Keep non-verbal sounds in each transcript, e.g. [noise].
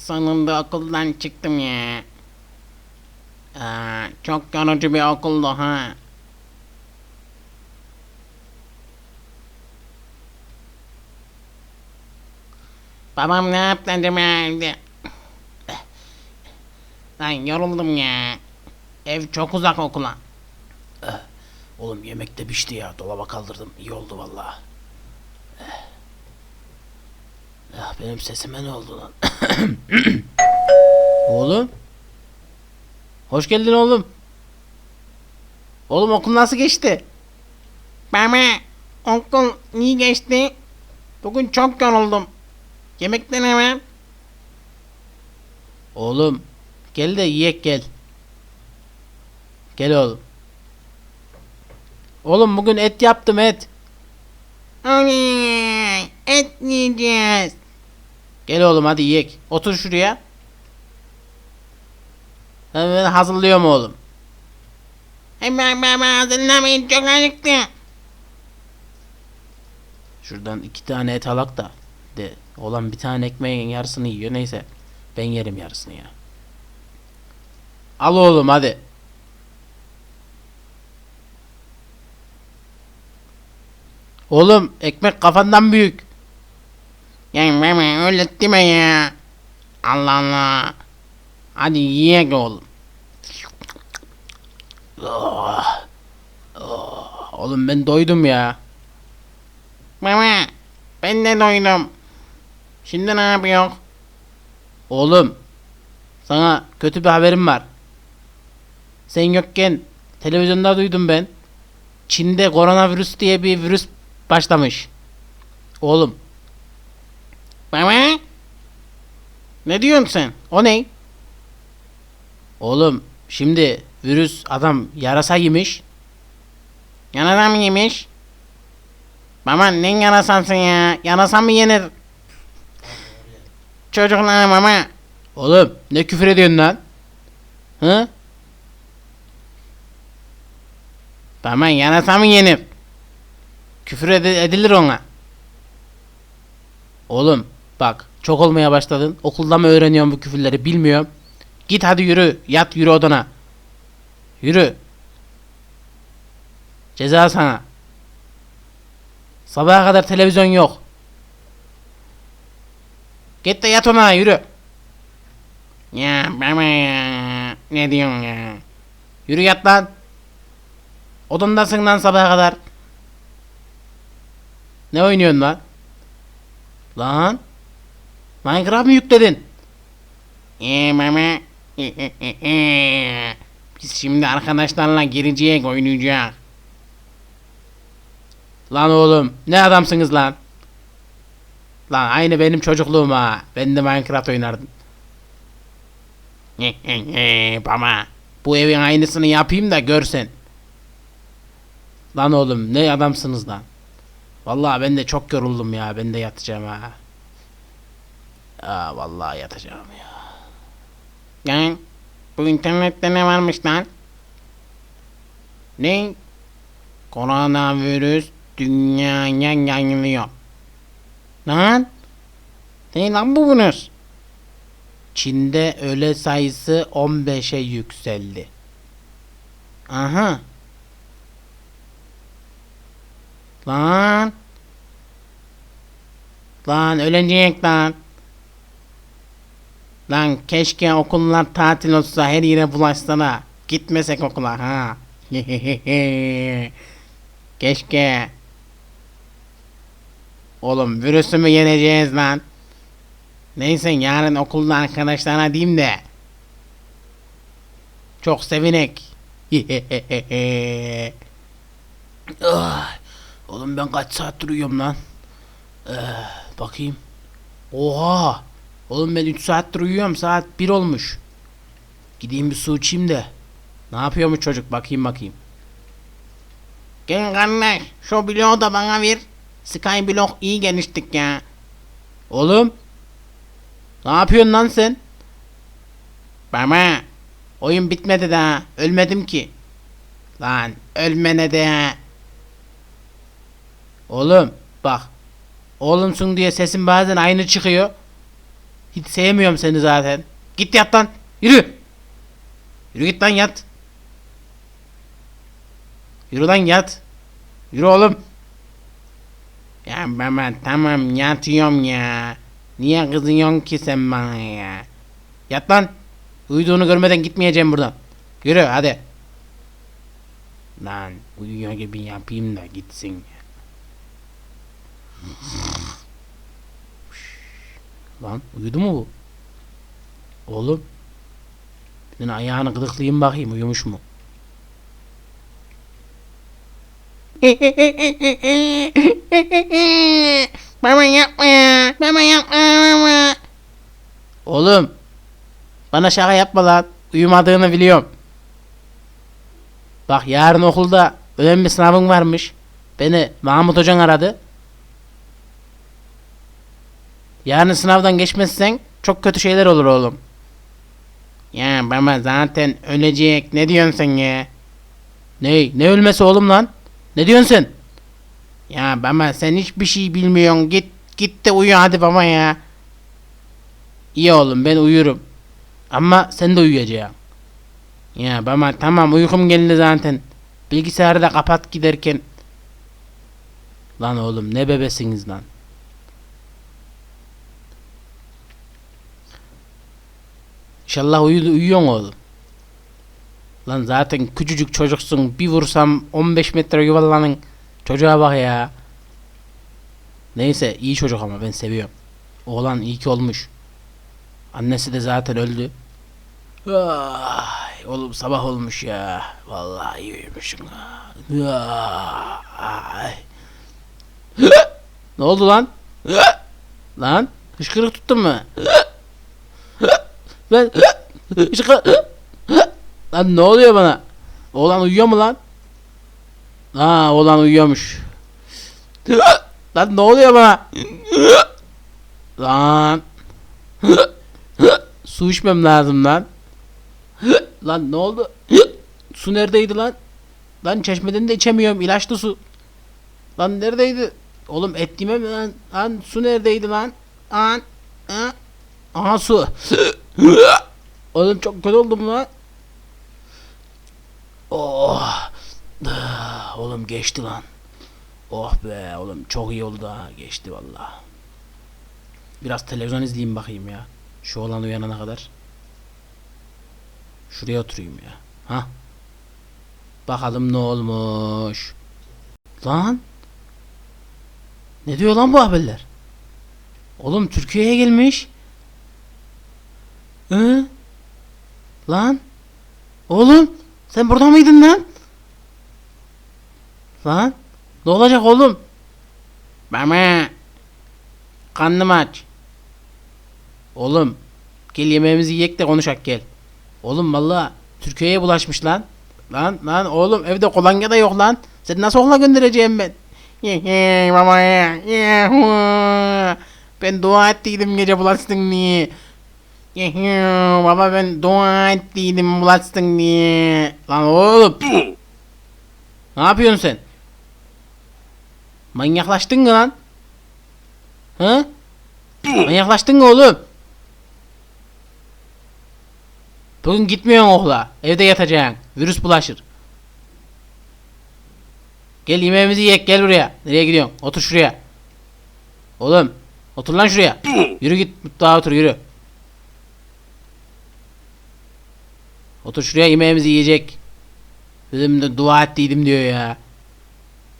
sonunda okuldan çıktım ya. Aa, çok yorucu bir okuldu ha. Babam ne yaptı acaba evde? Lan yoruldum ya. Ev çok uzak okula. Oğlum yemek de pişti ya. Dolaba kaldırdım. İyi oldu valla. Ah benim sesime ne oldu lan? [coughs] oğlum. Hoş geldin oğlum. Oğlum okul nasıl geçti? Baba okul iyi geçti. Bugün çok yoruldum. Yemekten hemen. Oğlum gel de yiyek gel. Gel oğlum. Oğlum bugün et yaptım et. Oley, et yiyeceğiz. Gel oğlum hadi yiyek. Otur şuraya. Hemen hazırlıyorum oğlum. Hemen baba hazırlamayın çok acıktım. Şuradan iki tane et alak da. De olan bir tane ekmeğin yarısını yiyor neyse. Ben yerim yarısını ya. Al oğlum hadi. Oğlum ekmek kafandan büyük. Ya baba öyle deme ya. Allah Allah. Hadi yiyek oğlum. Ah, Oğlum ben doydum ya. Baba ben de doydum. Şimdi ne yapıyor? Oğlum sana kötü bir haberim var. Sen yokken televizyonda duydum ben. Çin'de koronavirüs diye bir virüs başlamış. Oğlum Baba? Ne diyorsun sen? o ne? Oğlum şimdi virüs adam yarasa yemiş. Yanasa mı yemiş? Baba ne yanasansın ya? Yanasa mı yenir? Çocuklar baba. Oğlum ne küfür ediyorsun lan? Hı? Baba yanasa mı yenir? Küfür ed- edilir ona. Oğlum bak çok olmaya başladın. Okulda mı öğreniyorsun bu küfürleri bilmiyorum. Git hadi yürü. Yat yürü odana. Yürü. Ceza sana. Sabaha kadar televizyon yok. Git de yat ona yürü. Ya baba ya. Ne diyorsun ya? Yürü yat lan. Odandasın lan sabaha kadar. Ne oynuyorsun lan? Lan. Minecraft mı yükledin? Ee baba. E, e, e, e. Biz şimdi arkadaşlarla gireceğiz oynayacağız. Lan oğlum ne adamsınız lan? Lan aynı benim çocukluğum ha. Ben de Minecraft oynardım. E, e, e, baba. Bu evin aynısını yapayım da görsen. Lan oğlum ne adamsınız lan. Vallahi ben de çok yoruldum ya. Ben de yatacağım ha. Aa vallahi yatacağım ya. Lan bu internette ne varmış lan? Ne? Koronavirüs dünyaya yayılıyor. Lan? Ne lan bu virüs? Çin'de ölü sayısı 15'e yükseldi. Aha. Lan. Lan ölecek lan. Lan keşke okullar tatil olsa her yere bulaşsana. Gitmesek okula ha. [laughs] keşke. Oğlum virüsü mü yeneceğiz lan? Neyse yarın okulda arkadaşlarına diyeyim de. Çok sevinek. [laughs] Ah, oğlum ben kaç saattir uyuyorum lan? Ee, bakayım. Oha! Oğlum ben 3 saattir uyuyorum. Saat 1 olmuş. Gideyim bir su içeyim de. Ne yapıyor bu çocuk? Bakayım bakayım. Gel kardeş şu bloğu da bana ver. Sky blok iyi geliştik ya. Oğlum. Ne yapıyorsun lan sen? Baba oyun bitmedi daha ölmedim ki. Lan ölmene de. Oğlum bak. Oğlumsun diye sesin bazen aynı çıkıyor. Hiç sevmiyorum seni zaten. Git yat lan. Yürü. Yürü git lan yat. Yürü lan yat. Yürü oğlum. Ya baba tamam yatıyorum ya. Niye kızıyorsun ki sen bana ya? Yat lan. Uyuduğunu görmeden gitmeyeceğim buradan. Yürü hadi. Lan uyuyor gibi yapayım da gitsin ya. Lan uyudu mu bu? Oğlum. Tane ayağını gıdıklayayım bakayım uyumuş mu? [laughs] baba yapma ya. Baba yapma baba. Oğlum. Bana şaka yapma lan. Uyumadığını biliyorum. Bak yarın okulda önemli sınavın varmış. Beni Mahmut Hocan aradı. Yarın sınavdan geçmezsen çok kötü şeyler olur oğlum. Ya baba zaten ölecek. Ne diyorsun sen ya? Ne? Ne ölmesi oğlum lan? Ne diyorsun sen? Ya baba sen hiçbir şey bilmiyorsun. Git git de uyu hadi baba ya. İyi oğlum ben uyurum. Ama sen de uyuyacaksın. Ya baba tamam uykum geldi zaten. Bilgisayarı da kapat giderken. Lan oğlum ne bebesiniz lan. İnşallah uyu uyuyorsun oğlum. Lan zaten küçücük çocuksun. Bir vursam 15 metre yuvarlanın. Çocuğa bak ya. Neyse iyi çocuk ama ben seviyorum. Oğlan iyi ki olmuş. Annesi de zaten öldü. Ay, oğlum sabah olmuş ya. Vallahi iyi uyumuşum. [laughs] ne oldu lan? lan hışkırık tuttun mu? Ben [laughs] hışkırık [laughs] Lan ne oluyor bana? Oğlan uyuyor mu lan? Ha oğlan uyuyormuş. [laughs] lan ne oluyor bana? lan. Su içmem lazım lan. lan ne oldu? su neredeydi lan? Lan çeşmeden de içemiyorum. ilaçlı su. Lan neredeydi? Oğlum et yemem lan. Lan su neredeydi lan? Lan. Ha? Aha su. Oğlum çok kötü oldum lan. Oh. Oğlum geçti lan. Oh be oğlum çok iyi oldu ha. Geçti vallahi. Biraz televizyon izleyeyim bakayım ya. Şu olan uyanana kadar. Şuraya oturayım ya. Ha? Bakalım ne olmuş. Lan. Ne diyor lan bu haberler? Oğlum Türkiye'ye gelmiş. Hı? Lan. Oğlum sen burada mıydın lan? Lan. Ne olacak oğlum? Baba. Karnım aç. Oğlum gel yemeğimizi yiyek de konuşak gel. Oğlum valla Türkiye'ye bulaşmış lan. Lan lan oğlum evde kolonya da yok lan. Seni nasıl okula göndereceğim ben? Ben dua ettiydim gece bulaştın diye. Baba ben dua ettiydim bulaştın diye. Lan oğlum. ne yapıyorsun sen? Manyaklaştın mı lan? Hı? Manyaklaştın mı oğlum? Bugün gitmiyorsun okula. Evde yatacaksın. Virüs bulaşır. Gel yemeğimizi yiyek gel buraya. Nereye gidiyorsun? Otur şuraya. Oğlum. Otur lan şuraya. Yürü git mutfağa otur yürü. Otur şuraya yemeğimizi yiyecek. Dedim de dua ettiydim diyor ya.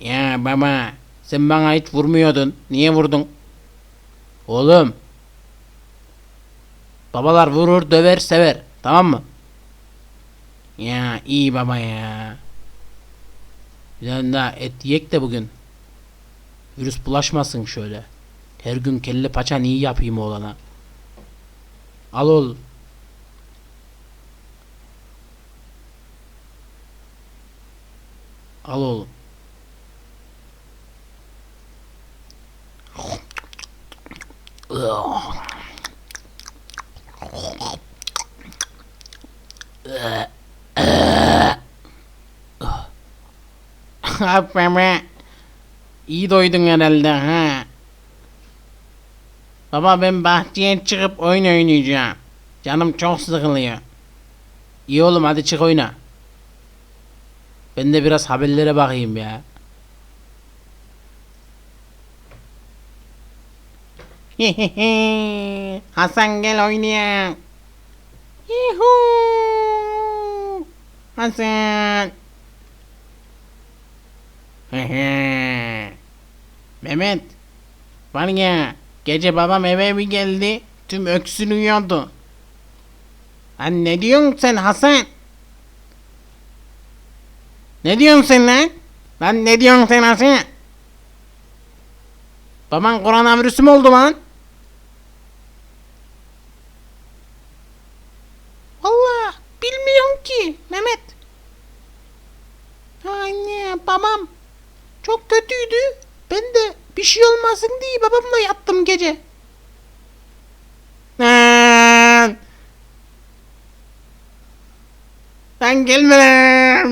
Ya baba. Sen bana hiç vurmuyordun. Niye vurdun? Oğlum. Babalar vurur, döver, sever. Tamam mı? Ya iyi baba ya. Bir tane daha et yiyek de bugün. Virüs bulaşmasın şöyle. Her gün kelle paçan iyi yapayım oğlana. Al oğlum. Al oğlum. Baba. İyi doydun herhalde ha. Baba ben bahçeye çıkıp oyun oynayacağım. Canım çok sıkılıyor. İyi oğlum hadi çık oyna. Ben de biraz haberlere bakayım ya. [laughs] Hasan gel oynayalım. Yuhuu. Hasan. [laughs] Mehmet. Var ya gece babam eve bir geldi. Tüm öksürüyordu. Lan ne diyorsun sen Hasan? Ne diyorsun sen lan? Lan ne diyorsun sen Hasan? Baban koronavirüsü mü oldu lan? Valla bilmiyorum ki Mehmet. Anne babam çok kötüydü. Ben de bir şey olmasın diye babamla yattım gece. Lan. Lan gelme lan.